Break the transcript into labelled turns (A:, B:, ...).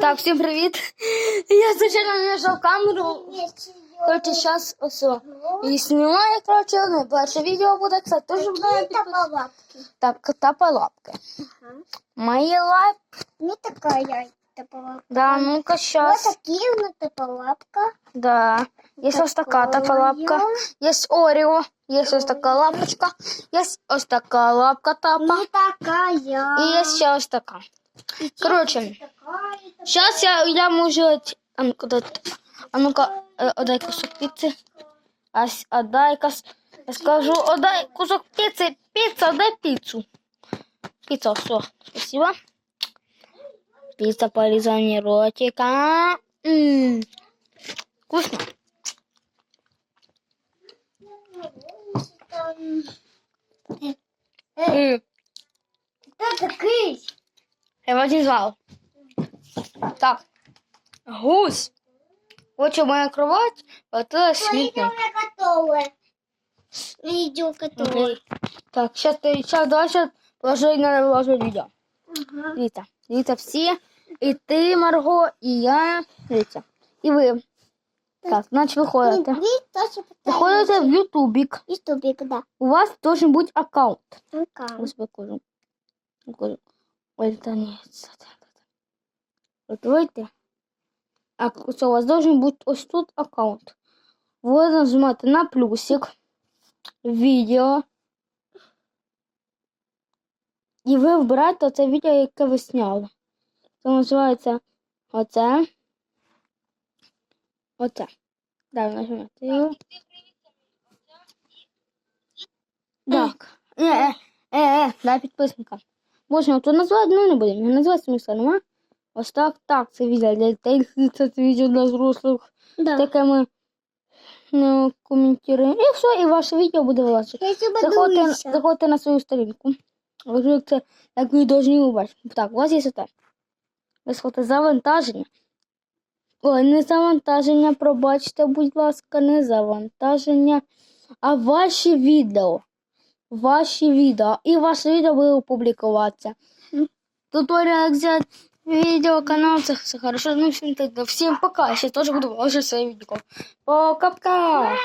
A: Так, всім привіт. Я звичайно не нажав камеру. Короче, зараз ось о, і знімаю, короче, ну, перше відео буде, кстати, теж буде підписано. Так, кота по лапки. Мої лап.
B: Не такая тополапка.
A: Да, ну-ка,
B: Вот
A: щас.
B: такие у нас тополапка.
A: Да. Есть ось така така лапка. Есть Орео. Есть ось така лапочка. Есть ось така лапка тапа.
B: Не такая.
A: І є ще ось така.
B: И
A: Короче,
B: такая.
A: Сейчас я, я от- А ну-ка, дай- а ну-ка, э, отдай кусок пиццы. А, отдай кос... Я скажу, отдай кусок пиццы. Пицца, отдай пиццу. Пицца, все. Спасибо. Пицца полизание ротика. М, Вкусно. М,
B: Кто такой?
A: Я вас не звал. Так. Гусь. Хоче моя кровать, а это
B: Видео
A: смітник.
B: уже готовое. Видео готовое.
A: Окей. Так, сейчас, ты, сейчас давай сейчас положи на положи видео.
B: Ага.
A: Дивіться, дивіться всі. І ти, Марго, і я. Дивіться. І ви. Так, значить виходите.
B: Вы тоже
A: Виходите в Ютубік.
B: И тубик, да.
A: У вас должен бути аккаунт.
B: Ну-ка.
A: Ось покажу. Покажу. Ой, та ні. це- це- Це. А у вас должен бути ось тут аккаунт. Ви нажимаєте на плюсик. Відео. І ви вибираєте це відео, яке ви зняли. Це називається оце. Оце. Да, ви нажимаєте його. Так. Е, е, е, е, для підписника. Можна то назвати, ну не будемо. Назвати смисла нема. Ось так, так, це відео для дітей, це відео для взрослих.
B: Да.
A: Таке ми ну, коментуємо. І все, і ваше відео буде.
B: Я
A: Заходьте, заходьте на свою сторінку. Це, як ви повинні побачити. Так, у вас є це. Ви сходите завантаження. Ой, не завантаження, пробачте, будь ласка, не завантаження, а ваші відео. Ваші відео. І ваше відео буде опублікуватися. Туторіал, як взяти відео, канал, це все хорошо. Ну, всім, так, всім пока. Я ще теж буду вложити своє відео. Пока-пока.